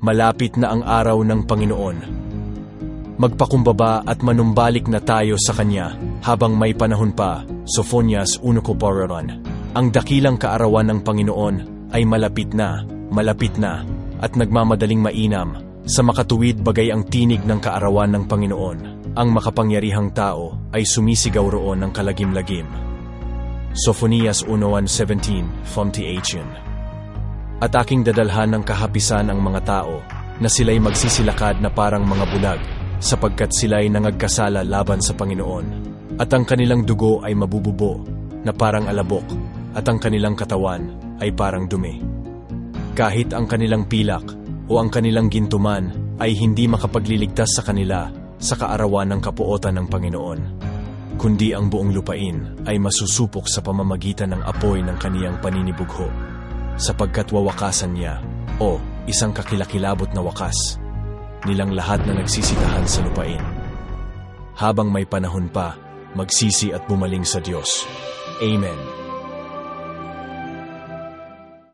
malapit na ang araw ng Panginoon. Magpakumbaba at manumbalik na tayo sa Kanya habang may panahon pa, Sophonias 1.4 Ang dakilang kaarawan ng Panginoon ay malapit na, malapit na, at nagmamadaling mainam. Sa makatuwid bagay ang tinig ng kaarawan ng Panginoon. Ang makapangyarihang tao ay sumisigaw roon ng kalagim-lagim. Sophonias 1.1.17 from the Ancient At aking dadalhan ng kahapisan ang mga tao na sila'y magsisilakad na parang mga bulag sapagkat sila'y nangagkasala laban sa Panginoon. At ang kanilang dugo ay mabububo na parang alabok at ang kanilang katawan ay parang dumi. Kahit ang kanilang pilak o ang kanilang gintuman ay hindi makapagliligtas sa kanila sa kaarawan ng kapuotan ng Panginoon, kundi ang buong lupain ay masusupok sa pamamagitan ng apoy ng kaniyang paninibugho, sapagkat wawakasan niya, o isang kakilakilabot na wakas, nilang lahat na nagsisitahan sa lupain. Habang may panahon pa, magsisi at bumaling sa Diyos. Amen.